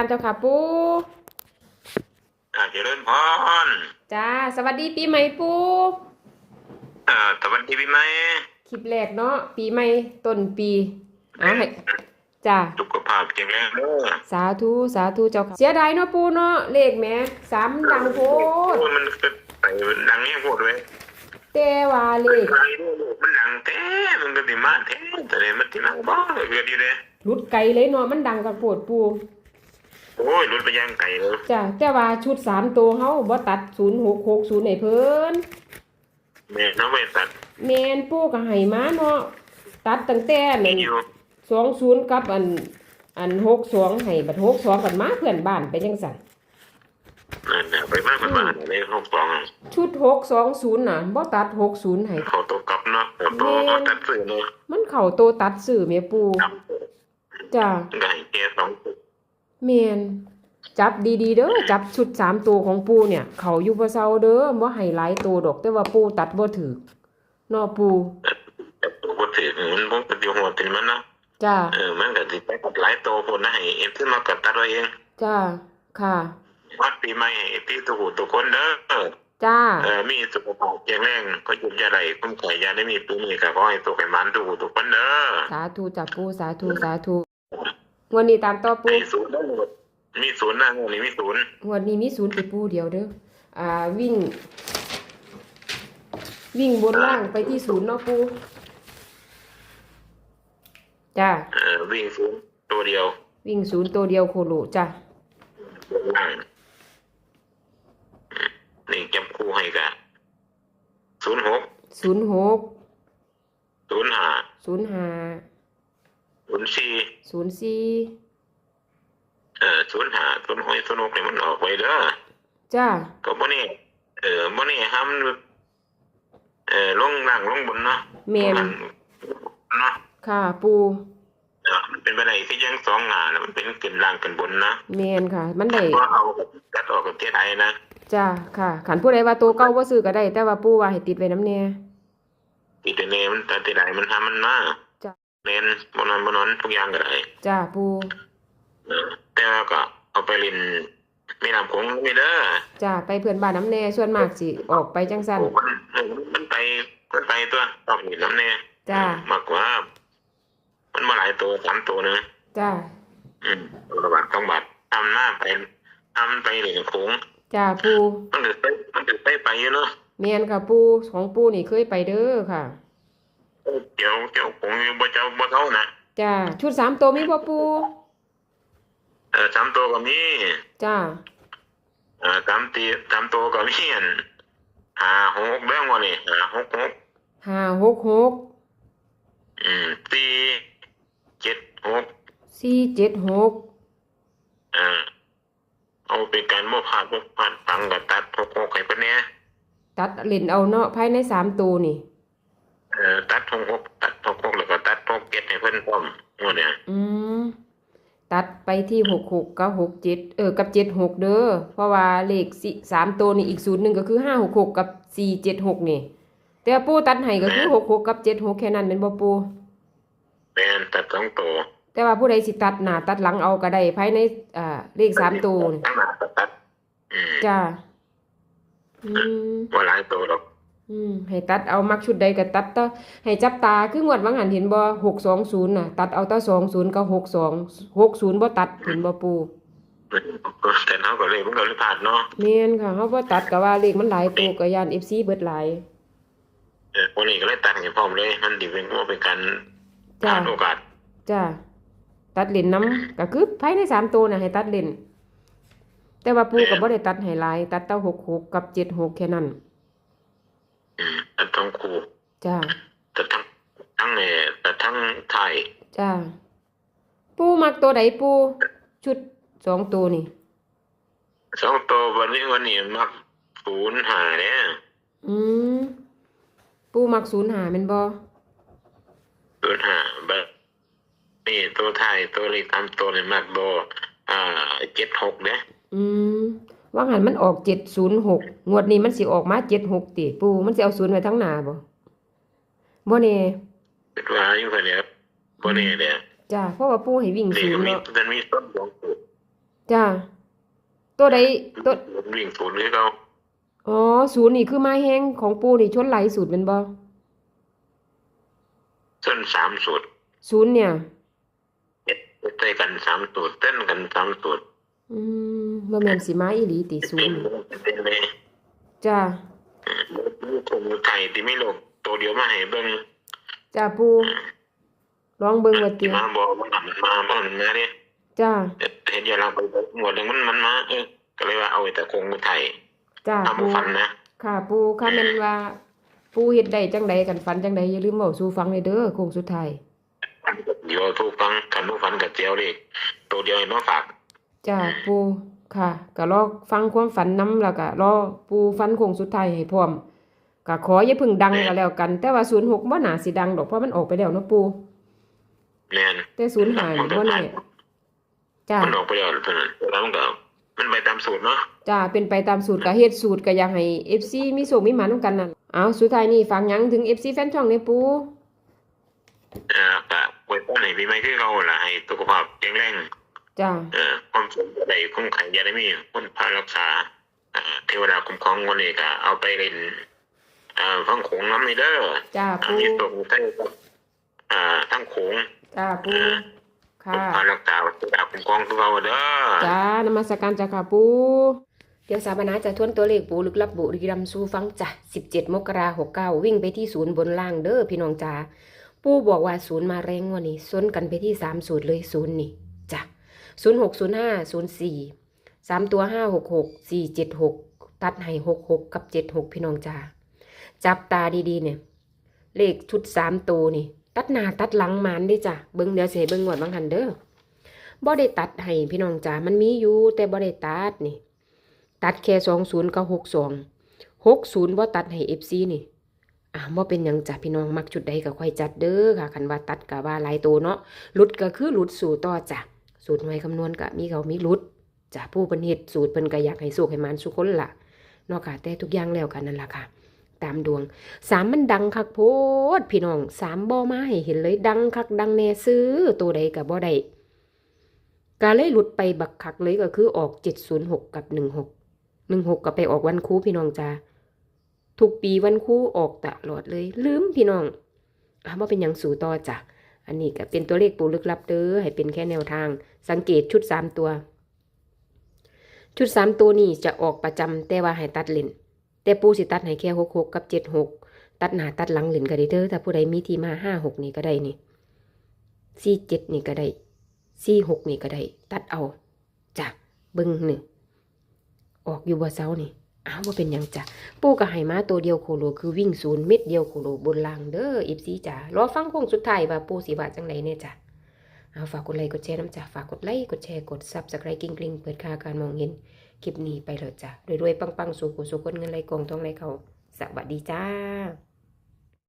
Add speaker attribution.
Speaker 1: การเจ้าค่ะปู
Speaker 2: อ่าเจริญพร
Speaker 1: จ้า สวัสดีปีใหม่ปู
Speaker 2: อ่าสวัสดีพี่ไหม
Speaker 1: คลิปแรกเนาะ ปีใหม่ต้นปีเอาให้จ้า
Speaker 2: สุขภาพแข็งแรงเด้อ
Speaker 1: สาธุ สาธุเจ้าค่ะ เสียดายเนาะปูเนาะ เลขแหม่สามดังโพด
Speaker 2: โอ้ยมันก็ไปดังนี้โคตรเว้ย
Speaker 1: แต่ว่าเลข
Speaker 2: ดังด้วยลูกมันดังแท้มันก็สิมาแท้แต่เนี่ยมันสิมาบ่เกิดอยู่เด้
Speaker 1: หลุดไกลเลยเนาะมันดังกันโพดปู
Speaker 2: โอ้ยรถไปย่างไก่เลย
Speaker 1: จ้าแต่ว่าชุดสามตัวเฮาบ่ตัดศูนย์หกหกศูนย์ให้เพิ่น
Speaker 2: แม่น้องไปตัด
Speaker 1: แมนปูก็ให้มาเนาะตัดตั้งแต่
Speaker 2: มี
Speaker 1: นั่น
Speaker 2: อยู่
Speaker 1: สองศูนย์กับอัน อันหกสองให้บัดหกสองกันมาเพื่อนบ้านไปจังซั่น
Speaker 2: นั่นน่ะไปมากมันบ้านในห้องสอง
Speaker 1: ชุดหกสองศูนย์น่ะบ่ตัดหกศูนย์ให้
Speaker 2: เขาตกกลับเนาะเขาโตเขาตัดซื้อเนาะ
Speaker 1: มันเข้าโตตัดซื้อแม่ปู
Speaker 2: ครับ
Speaker 1: จ้า
Speaker 2: ไก่แก่สอง ตัว
Speaker 1: แม่นจับดีๆเด้อจับชุดสามตัวของปูเนี่ย เขาอยู่บ่เซาเด้อบ่ให้หลายตัวดอก แต่ว่าปูตัดบ่ถูกเนาะปู
Speaker 2: แต่ตัวบ่ถือมันบ่ก็สิโหดถึงมันเนาะ
Speaker 1: จ้า
Speaker 2: เออมันก็สิไปกับหลายโตพุ่นนะให้เอ็มขึ้นมากับตัดเอาเอง
Speaker 1: จ้าค่ะ
Speaker 2: วัดปีใหม่ให้พี่ทุกหูทุกคนเด้อ
Speaker 1: จ้า
Speaker 2: เออมีสุขภาพแข็งแรงก็หยุดอยาไรคุ้มไข่ยาได้มีปีนี้ก็ขอให้ตัวไข่มันทุกหูทุกคนเด้อ
Speaker 1: สาธุจ้าปูสาธุสาธุ งวันนี้ตามต่อปู
Speaker 2: มีศูนย์ได้หมดมีศูนย์นะงวดนี้มีศูนย์
Speaker 1: งวันนี้มีศูนย์ติปูเดียวเด้ออ่าวิ่ง วิ่งบนล่างไปที่ศูนย์เนาะปูจ้า
Speaker 2: เออวิ่งศูนย์ตัวเดียว
Speaker 1: วิ่งศูนย์ตัวเดียวโคโลจ้า
Speaker 2: บนล่างอืมนี่จับคู่ให้กะศูนย์หก
Speaker 1: ศูนย์หก
Speaker 2: ศูนย์ห้า
Speaker 1: ศูนย์ห้า
Speaker 2: ศูนย์สี่
Speaker 1: ศูนย์สี่
Speaker 2: เออศูนย์ห้าศูนย์หกศูนย์หกเนี่ยมันออกไปเด้อ
Speaker 1: จ้า
Speaker 2: ก็บ่นี่เออบ่นี่ห้ามเออลงล่างลงบนเนาะ
Speaker 1: เมน
Speaker 2: เนาะ
Speaker 1: ค่ะปู
Speaker 2: เออมันเป็นไปได้ที่ยังสองงานน่ะมันเป็นขึ้นล่างขึ้นบนนะ
Speaker 1: เมนค่ะ มันได้
Speaker 2: ว่าเอากัดออกกับเทศไทยนะ
Speaker 1: จ้าค่ะขันผู้ใดว่าตัวเก่าว่าซื้อก็ได้ แต่ว่าปูว่าให้ติดไว้น้ำแน่
Speaker 2: ติดเนมันแต่ที่ใดมันทำมันมา
Speaker 1: จ้ะ
Speaker 2: เล่นบนนั้นบนนั้นทุกอย่างก็ได้
Speaker 1: จ้าปู
Speaker 2: เออแต่ว่าก็เอาไปเล่นไม่นำคงไม่เด้อ
Speaker 1: จ้าไปเพื่อนบ้านน้ำแน่ส่วนมากสิออกไปจังสั้น
Speaker 2: โอ้มันมันไปมันไปตัวต้องมีน้ำแน่
Speaker 1: จ้า
Speaker 2: มากกว่า มันมาหลายตัวสามตัวนึง
Speaker 1: จ้า
Speaker 2: อืมระบาดต้องบาดทำหน้าไปทำไปเหรียญโค้ง
Speaker 1: จ้าปู
Speaker 2: มันถือไปมันถือไปไปอยู่เนาะ
Speaker 1: เมียนค่ะปูของปูนี่เคยไปเด้อค่ะ
Speaker 2: เกี่ยวเกี่ยวโค้งอยู่บ่เจ้าบ่เท่านะ
Speaker 1: จ้าชุดสามตัวมีบ่ปู
Speaker 2: เออสามตัวก็มี
Speaker 1: จ้า
Speaker 2: เออสามตีสามตัวก็มีอันห้าหกเรื่องวะนี่ห้าหกหก
Speaker 1: ห้าหกหก
Speaker 2: อืมสี่เจ็ดหก
Speaker 1: สี่เจ็ดหก
Speaker 2: อ่าเอาเป็นการบ่ผ่านบ่ผ่านตังกับตัดหกหกให้เพิ่นเนี่ย
Speaker 1: ตัดเล่นเอาเนาะภายในสามตัวนี่
Speaker 2: เออตัดหกหกตัดหกหกแล้วก็ตัดหกเจ็ดให้เพิ่นพร้อมงวดเนี่ย
Speaker 1: อืมตัดไปที่หกหกกับหกเจ็ดเออกับเจ็ดหกเด้อเพราะว่าเลขสี่สามตัวนี่อีกศูนย์หนึ่งก็คือห้าหกหกกับสี่เจ็ดหกนี่ แต่ปูตัดให้ก็คือหกหกกับเจ็ดหกแค่นั้นเป็นบ่ปู
Speaker 2: แม่นตัดสองตัว
Speaker 1: แต่ว่าผู้ใดสิตัดหน้าตัดหลังเอาก็ได้ภายในอ่าเลขสามตัวนี่
Speaker 2: ทั้งหน้าก็ตัดอืม
Speaker 1: จ้าอืม
Speaker 2: บ่หลายตัวหรอก
Speaker 1: อืมให้ตัดเอามักชุดใดก็ตัดต่อให้จับตาคืองวดวังหันเห็นบ่หกสองศูนย์น่ะ ตัดเอาแตาสองศูนย์กับหกสองหกศูนย์บ่ตัดเห็นบ่ปู
Speaker 2: แต่เฮาก็เลยมันก็เลยผ่านเนาะ
Speaker 1: แม่นค่ะเฮาบ่ตัดก็ว่าเลขมันหลายปูก็ย่าน FC เบิดหลาย
Speaker 2: เออวันนี้ก็เลยตัดให้พร้อมเลย มันสิเป็นว่าเป็นการ
Speaker 1: จ้า
Speaker 2: ผ่านโอกาส
Speaker 1: จ้าตัดเลนน้ำก็คือภายในสามตัวน่ะให้ตัดเลนแต่ว่าปูก็บ่ได้ตัดให้หลายตัดแต่หกหกกับเจ็ดหกแค่นั้น
Speaker 2: อืมตัด ทั้งคู่
Speaker 1: จ้า
Speaker 2: ตัดทั้งทั้งเอ่อตัดทั้งไทย
Speaker 1: จ้าปูมักตัวใดปูชุดสองตัวนี่
Speaker 2: สองตัววันนี้วันนี้มักศูนย์หาเนี่ย
Speaker 1: อืมปูมักศูนย์หาแม่นบ่
Speaker 2: ศูนย์หาแบบนี่ตัวไทยตัวเล็กตามตัวเลยมักโบอ่าเจ็ดหกเนี่ย
Speaker 1: อืม ว่าหันมันออกเจ็ดศูนย์หกงวดนี้มันสิออกมาเจ็ดหกติปูมันสิเอาศูนย์ไว้ทั้งหน้าบ่บ่แน่
Speaker 2: คิดว่าอยู่คนเดียวคนนี้เนี่ย
Speaker 1: จ้าเพราะว่าปูให้วิ่ง
Speaker 2: เด็
Speaker 1: ศู
Speaker 2: ก
Speaker 1: นย์
Speaker 2: มี
Speaker 1: เนาะ
Speaker 2: มันมีต้นสองตัว
Speaker 1: จ้าตัวใดตัว
Speaker 2: วิ่งศูนย์คือเขา
Speaker 1: อ๋อศูนย์นี่คือไม้แห้งของปูนี่ชนไหลสูตรเป็นบ่
Speaker 2: ส้นสามสูตร
Speaker 1: ศูนย์เนี่ย
Speaker 2: เต้นกันสามสูตรเต้นกันสามสูตร
Speaker 1: อืม บ่แม่นสิมาอีหลีติศู
Speaker 2: น
Speaker 1: ย์
Speaker 2: เป็นเลย
Speaker 1: จ้า
Speaker 2: คงไทยที่ไม่ลงตัวเดียวมาให้เบิ่ง
Speaker 1: จ้าปูลองเบิ่งว่าติ
Speaker 2: ที่มาบอกว่าหันมาบ้านมาเนี่ย
Speaker 1: จ้า
Speaker 2: เห็นอย่าเราไปหมดเลยมันมันมาเออก็เลยว่าเอาแต่คงไทย
Speaker 1: จ้าปู
Speaker 2: ฝันนะ
Speaker 1: ค่ะ ปูค่ะแม่นว่า ปูเฮ็ดได้จังใดกันฝันจังใดอย่าลืมเว้าสู่ฟังเลยเด้อคงสุดท้าย
Speaker 2: เดี๋ยวทุกฟังกันทุกฝันกับเจียวเลยตัวเดียวมาฝาก
Speaker 1: จ้าปู ค่ะก็รอฟังความฝันนํแล้วก็รอปูฟันโค้งสุดท้ายให้พร้อมก็ขออย่าเพึ่งดังก็แล้วกัน แต่ว่า06บ่น่าสิดังดอกเพราะมันออกไปแล้วเนาะปู
Speaker 2: แน่น
Speaker 1: แต่05นี่บ่แน่จ้า
Speaker 2: มันออกไปแล้วเท่านั้นแล้วมันก็มันไปตามสูตรเนาะ
Speaker 1: จ้าเป็นไปตามสูตรก็เฮ็ดสูตรก็อยากให้ FC มีโชคมีหมานำกันนั่นเอาสุดท้ายนี้ฝากหยังถึง FC แฟนช่องเนี่ยปู
Speaker 2: เอ่าก็ไว้ป้อนให้ปีใหม่คือเขาล่ะให้สุขภาพแข็งแรง
Speaker 1: จ้า
Speaker 2: เอ่อความสุขจะได้คุ้มขันจะได้มีคนพารักษาอ่าเทวดาคุ้มครองวันนี้ก็เอาไปเล่นอ่าฟังโขงน้ำนี่เด้อ
Speaker 1: จ้า
Speaker 2: อ่า
Speaker 1: ปู
Speaker 2: มีตกใต้อ่าทั้งโขง
Speaker 1: จ้าปูค่ะ
Speaker 2: พารักษาเทวดาคุ้มครองทุกเราเด้อ
Speaker 1: จ้านมัสการจ้าค่ะปูเดี๋ยวสาบานาจะทวนตัวเลขปูลึกลับบุรีรัมย์สู่ฟังจ้ะ17 มกราคม69วิ่งไปที่ศูนย์บนล่างเด้อพี่น้องจ้าปูบอกว่าศูนย์มาแรงกว่านี้ซนกันไปที่3สูตรเลยศูนย์นี่ จ้ะ0605 04 3ตัว566 476ตัดให้66กับ76พี่น้องจ้าจับตาดีๆเนี่ย เลขชุด3ตัวนี่ ตัดหน้าตัดหลังมานเด้จ้ะเบิ่งเดี๋ยวเสิให้เบิ่งงวดบางหันเด้อบ่ได้ตัดให้พี่น้องจ๋ามันมีอยู่แต่บ่ได้ตัดนี่ ตัดแค่สองศูนย์กับหกสองหกศูนย์บ่ตัดให้เอฟซีนี่อ่าบ่เป็นยังจ้ะพี่น้องมักจุดใดก็ค่อยจัดเด้อค่ะคันว่าตัดก็ว่าลายตัวเนาะหลุดก็คือหลุดสู่ต่อจ้ะ สูตรหน่วยคำนวณก็มีเขามีหลุดจ้ะผู้เพิ่นเฮ็ดสูตรเพิ่นก็อยากให้สุขให้มันสุคนล่ะนาะค่ะแต่ทุกอย่างแล้วกันนั่นล่ะค่ะ ตามดวงสามมันดังคักโพดพี่น้องสามบ่มาให้เห็นเลยดังคักดังแน่ซื้อตัวใดก็บ่ได้กาเลยหลุดไปบักคักเลยก็คือออก706กับ16 16ก็ไปออกวันครูพี่น้องจ้าทุกปีวันครูออกตลอดเลย ลืมพี่น้องอะว่าเป็นยังสู่ต่อจ้ะ อันนี้ก็เป็นตัวเลขปูลึกลับเด้อให้เป็นแค่แนวทาง สังเกตชุด3ตัว ชุด3ตัวนี่จะออกประจำแต่ว่าให้ตัดเลนแต่ปูสิตัดให้แค่66กับ76ตัดหนาตัดหลังเลนก็ได้เด้อถ้าผู้ใดมีที่มา56นี่ก็ได้นี่47นี่ก็ได้สี่หกนี่ก็ได้ ตัดเอาจ้ะเบิ้งหนึ่งออกอยู่บ่เซานี่ อ้าวว่าเป็นยังจ้ะปูกับไหมาตัวเดียวโคโลคือวิ่งศูนย์เม็ดเดียวโคโลบนลางเด้ออีฟซีจ้ะรอฟังโค้งสุดท้ายว่าปูสีว่าจังไรเนี่ยจ้ะเอาฝากกดไลค์กดแชร์น้ำจ้ะฝากกดไลค์กดแชร์กดซับสไครต์กิ้งกลิงเปิดค่าการมองเห็นคลิปนี้ไปเลยจ้ะรวยๆปังๆสู่กูสู่คนเงินไหลกองทองไหลเขาสวัสดีจ้า